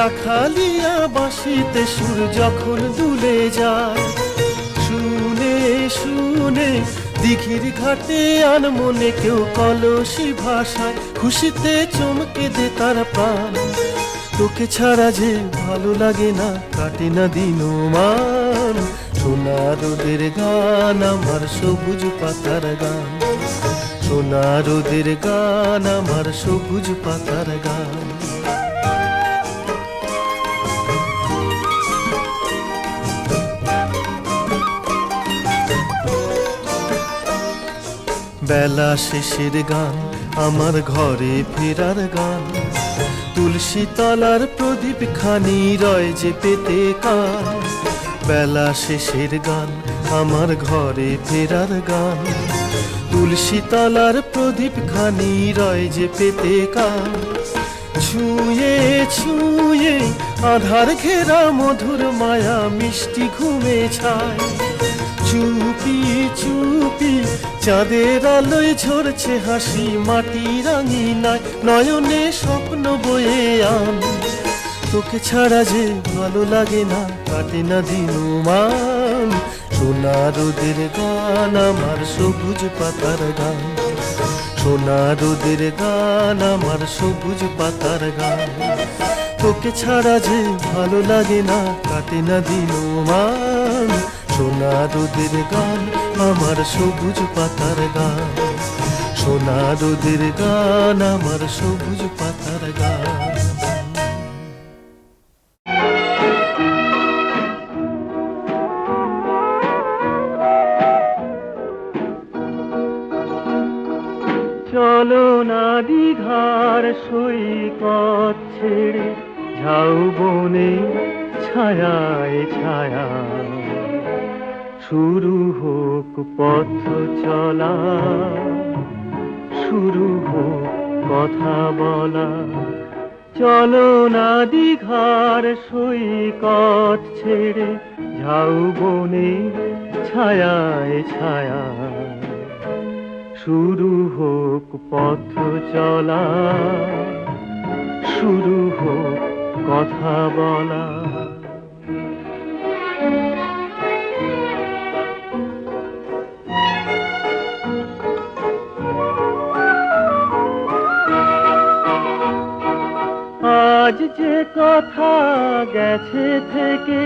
রাখালিয়া বাঁশিতে সুর যখন দুলে যায়, শুনে শুনে দিঘির ঘাটে আন মনে কেউ কলসি ভাষায় খুশিতে চমকে দে তার প্রাণ। তোকে ছাড়া যে ভালো লাগে না, কাটে না দিন মান। সোনা রোদের গান, আমার সবুজ পাতার গান। সোনা রোদের গান, আমার সবুজ পাতার গান। বেলা শেষের গান, আমার ঘরে ফেরার গান। তুলসী তলার প্রদীপ খানি রয় যে পেতে কান বেলা শেষের গান, আমার ঘরে ফেরার গান। তুলসী তলার প্রদীপ খানি রয় যে পেতে কান ছুঁয়ে ছুঁয়ে আধার ঘেরা মধুর মায়া মিষ্টি ঘুমে ছায়। চুপি চুপি, চাঁদের আলোয় ঝরছে হাসি, মাটি রাঙিনায়, নয়নে স্বপ্ন বয়ে আন। তোকে ছাড়া যে ভালো লাগে না, কাটে না দিন মান সোনা রোদের গান আমার সবুজ পাতার গান। সোনা রোদের গান আমার সবুজ পাতার গান। তোকে ছাড়া যে ভালো লাগে না, কাটে না দিন মান সোনা রোদের গান আমার সবুজ পাতার গান। সোনা রোদের গান আমার সবুজ পাতার গান। চলো না দীঘার সৈকত ছেড়ে ঝাউ বনে ছায়ায় ছায়া। শুরু হোক পথ চলা, শুরু হোক কথা বলা। চলো না দীঘার সৈকত ছেড়ে ঝাউ বনে ছায়ায় ছায়া শুরু হোক পথ চলা, শুরু হোক কথা বলা। আজ যে কথা গেছে থেকে,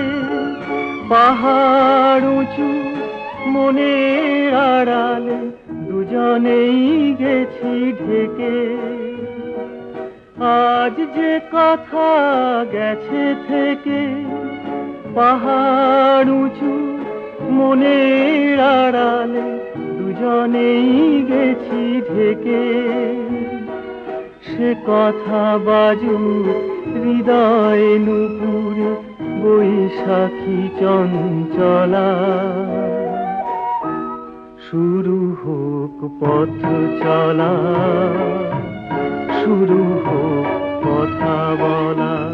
পাহাড় উঁচু, মনের আড়ালে দুজনেই গেছি ঢেকে। আজ যে কথা গেছে থেকে, পাহাড় উঁচু, মনের আড়ালে দুজনেই গেছি ঢেকে। সে কথা বাজু হৃদয় নুপুরে বৈশাখী চঞ্চলা। শুরু হোক পথ চলা শুরু হোক কথা বলা।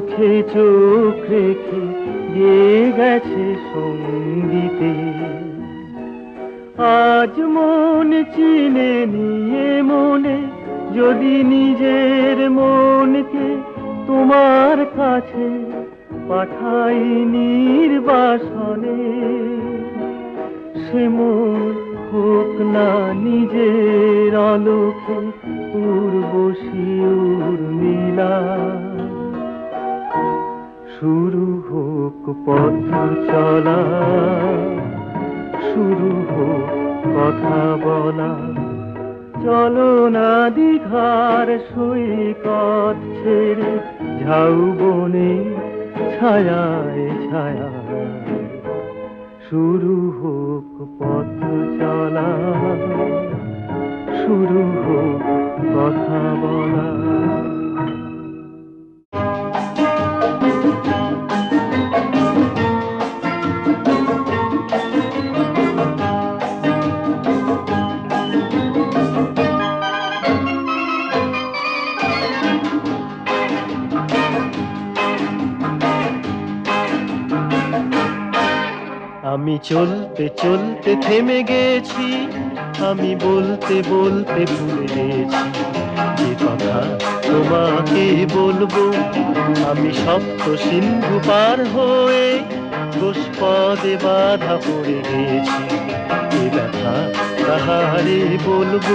চোখে চোখ রেখে গিয়ে গেছে সঙ্গীতে আজ মন চিনে নিয়ে মনে, যদি নিজের মনকে তোমার কাছে পাঠাই নির্বাসনে। সে মন হোক না নিজের আলোকে পূর্ব শিউর নীলা। শুরু হোক পথ চলা, শুরু হোক কথা বলা। চলো না দীঘার সৈকত ছেড়ে ঝাউ বনে ছায়ায় ছায়া শুরু হোক পথ চলা, শুরু হোক কথা বলা। চলতে চলতে থেমে গেছি, আমি বলতে বলতে ভুলে গেছি। যে কথা তোমাকে বলব, আমি সপ্ত সিন্ধু পার হয়ে গোষ্পদে বাধা পড়ে গেছি। এ ব্যথা কাহারে বলব?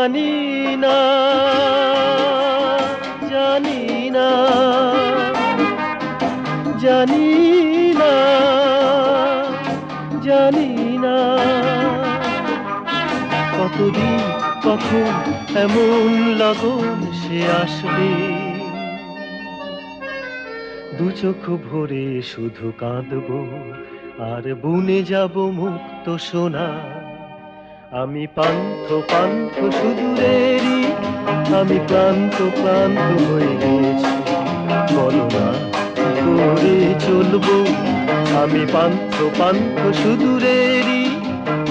জানি না জানি না জানি না জানি না। কতদিন, কখন, এমন লগন সে আসবে? দু চোখ ভরে শুধু কাঁদবো, আর বুনে যাব মুক্ত সোনা। আমি পান্থ পান্থ সুদূরেরই আমি ক্লান্ত ক্লান্ত হয়ে গেছি বলো না, করে চলবো। আমি পান্থ পান্থ সুদূরেরই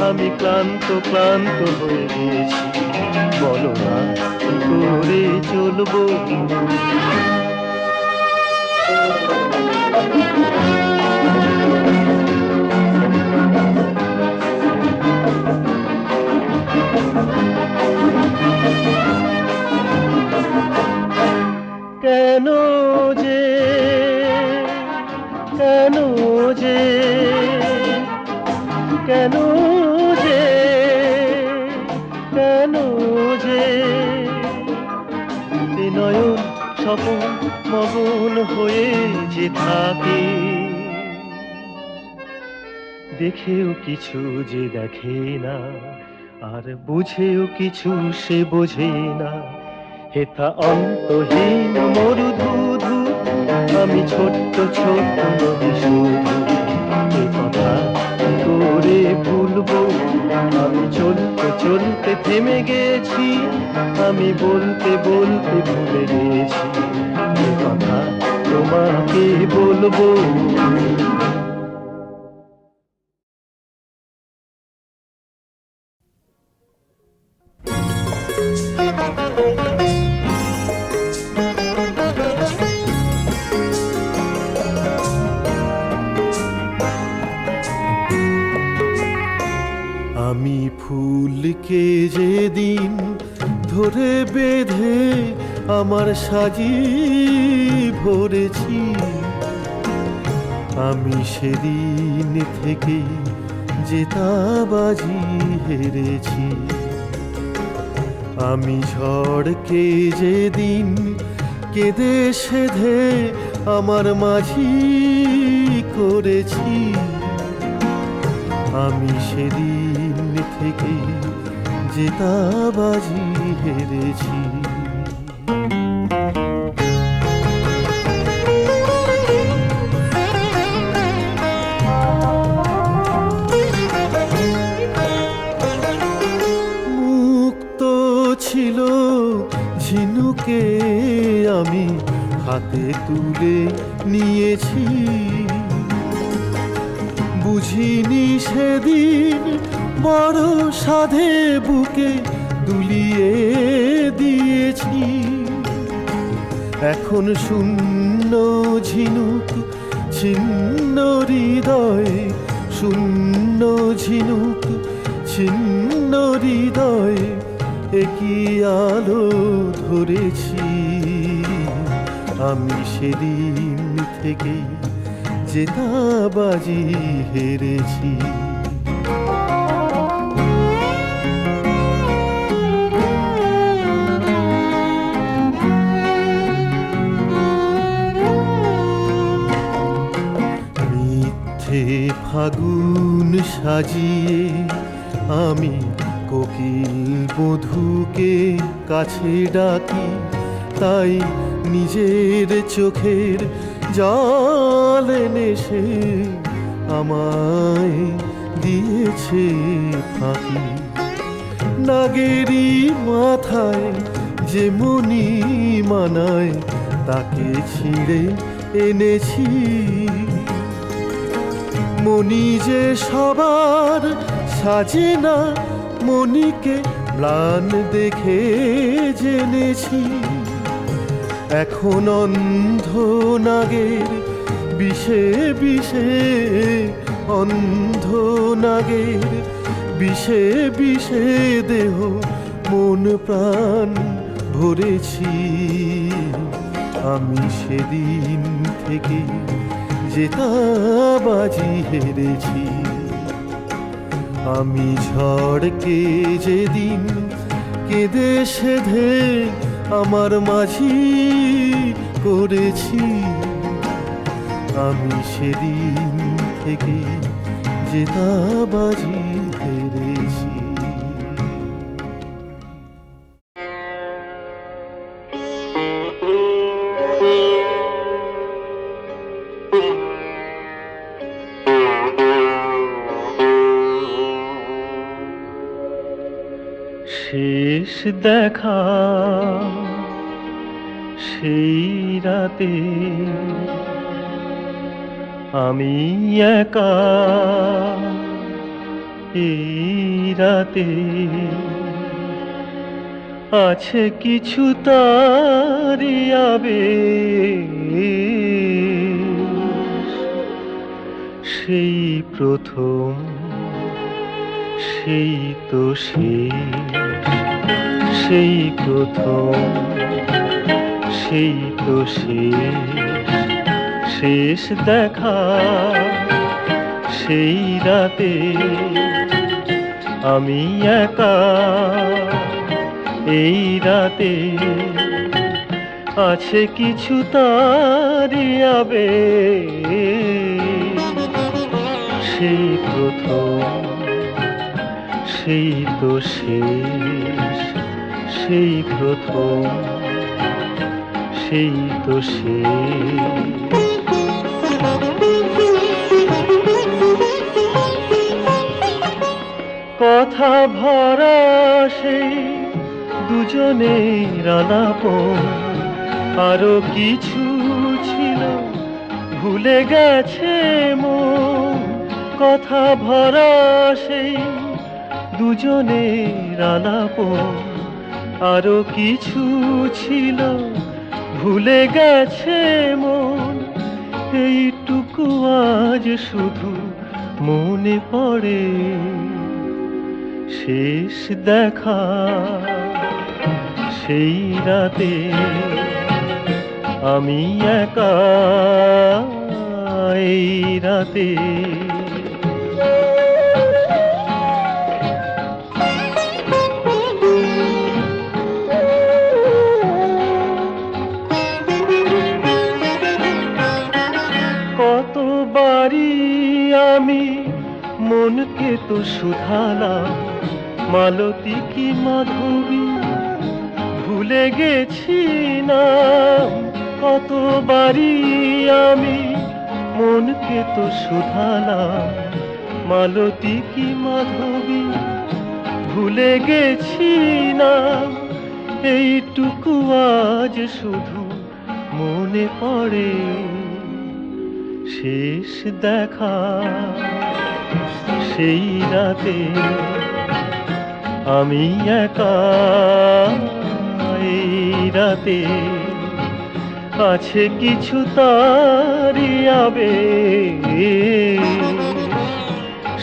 আমি ক্লান্ত ক্লান্ত হয়ে গেছি বলো না, করে চলবো। হয়ে যে থাকে। দেখেও কিছু যে দেখে না, আর বুঝেও কিছু সে বোঝে না। হেথা অন্তহীন মরুধুধু, আমি ছোট্ট ছোট্ট নদী এ কথা করে ভুলবো, আমি চলতে চলতে থেমে গেছি, আমি বলতে বলতে ভুলে গেছি। তোমাকে বলব। আমি ফুলকে যেদিন ধরে বেঁধে আমার সাজি ভরেছি। আমি সেদিন থেকে জেতাবাজি হেরেছি। আমি ঝড়কে যেদিন কেঁদে সেধে আমার মাঝি করেছি। আমি সেদিন থেকে জেতাবাজি হেরেছি। ঝিনুকে আমি হাতে তুলে নিয়েছি। বুঝিনি সেদিন বড় সাধে বুকে দুলিয়ে দিয়েছি। এখন শূন্য ঝিনুক, ছিন্ন হৃদয়, শূন্য ঝিনুক, ছিন্ন হৃদয় একই আলো ধরেছি? আমি সেদিন থেকে জেতাবাজি হেরেছি। মিথ্যে ফাগুন সাজিয়ে আমি কোকিল বধূকে কাছে ডাকি, তাই নিজের চোখের জল সে আমায় দিয়েছে ফাঁকি। নাগেরি মাথায় যে মনি মানায়, তাকে ছিঁড়ে এনেছি। মনি যে সবার সাজে না মনিকে ম্লান দেখে জেনেছি। এখন অন্ধ নাগের বিষে বিষে অন্ধ নাগের বিষে বিষে দেহ মন প্রাণ ভরেছি। আমি সেদিন থেকে জেতাবাজি হেরেছি। আমি ঝড়কে যেদিন কেঁদে সেধে আমার মাঝি করেছি। আমি সেদিন থেকে জেতাবাজি হেরেছি শেষ দেখা সেই রাতে আমি একা এই রাতে আছে কিছু তারি আবেশ। সেই প্রথম, সেই তো শেষ সেই প্রথম, সেই তো শেষ শেষ দেখা, সেই রাতে আমি একা, এই রাতে আছে কিছু তারি আবেশ। সেই প্রথম, সেই তো শেষ সেই প্রথম সেই তো শেষ কথা ভরা সেই দুজনের আলাপন আরও কিছু ছিল, ভুলে গেছে মন। কথা ভরা সেই দুজনের আলাপন আরও কিছু ছিল। ভুলে গেছে মন। এইটুকু আজ শুধু মনে পড়ে। শেষ দেখা সেই রাতে আমি একা এই রাতে। তো শুধালাম মালতী কি মাধবী? ভুলে গেছি না কতবারই আমি মনকে তো শুধালাম মালতী কি মাধবী? ভুলে গেছি না, এইটুকু আজ শুধু মনে পড়ে। শেষ দেখা সেই রাতে আমি একা রাতে আছে কিছু তারি আবেশ।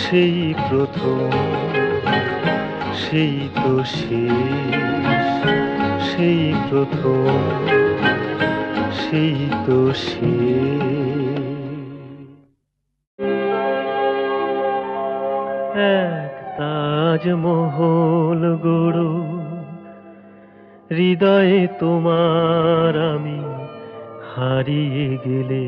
সেই প্রথম, সেই তো শেষ সেই প্রথম, সেই তো শেষ তাজমহল গড়ো। হৃদয়ে তোমার আমি হারিয়ে গেলে।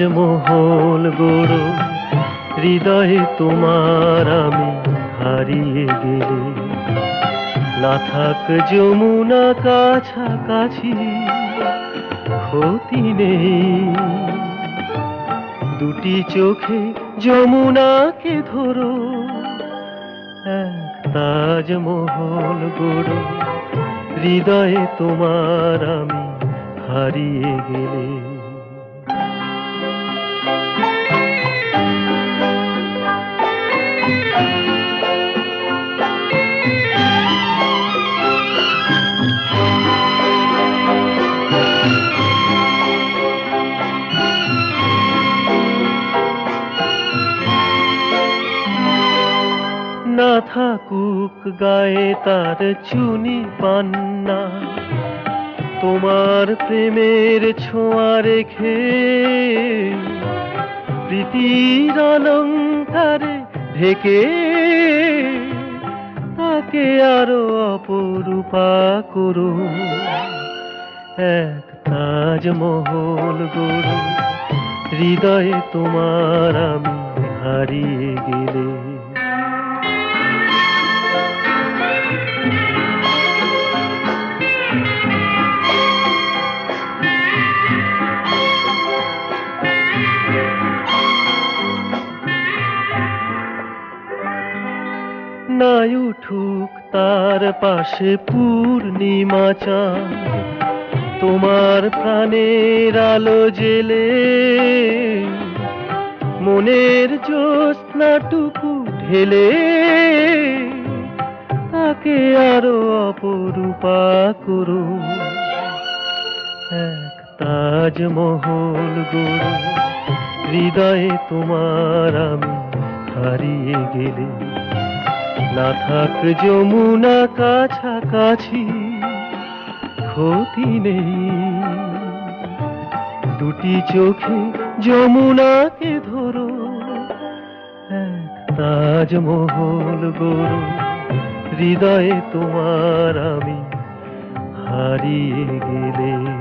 তাজমহল গড়ো। হৃদয়ে তোমার আমি হারিয়ে গেলে। না থাক যমুনা কাছাকাছি ক্ষতি নেই। দুটি চোখে যমুনাকে ধরো, এক তাজমহল গড়ো। হৃদয়ে তোমার আমি হারিয়ে গেলে। থাকুক গায়ে তার চুনি পান্না। তোমার প্রেমের ছোঁয়া রেখে প্রীতির অলঙ্কারে ঢেকে তাকে আরও অপরূপা করো এক তাজমহল গড়ো হৃদয়ে তোমার আমি হারিয়ে গেলে তার পাশে পূর্ণিমা চাঁদ, তোমার প্রাণের আলো জেলে। মনের জ্যোৎস্নাটুকু ঢেলে, তাকে আরও অপরূপা করো এক তাজমহল গড়ো, হৃদয়ে তোমার আমি হারিয়ে গেলে। না থাক যমুনা কাছাকাছি, ক্ষতি নেই। দুটি চোখে যমুনাকে ধরো তাজমহল গড়ো। হৃদয়ে তোমার আমি হারিয়ে গেলে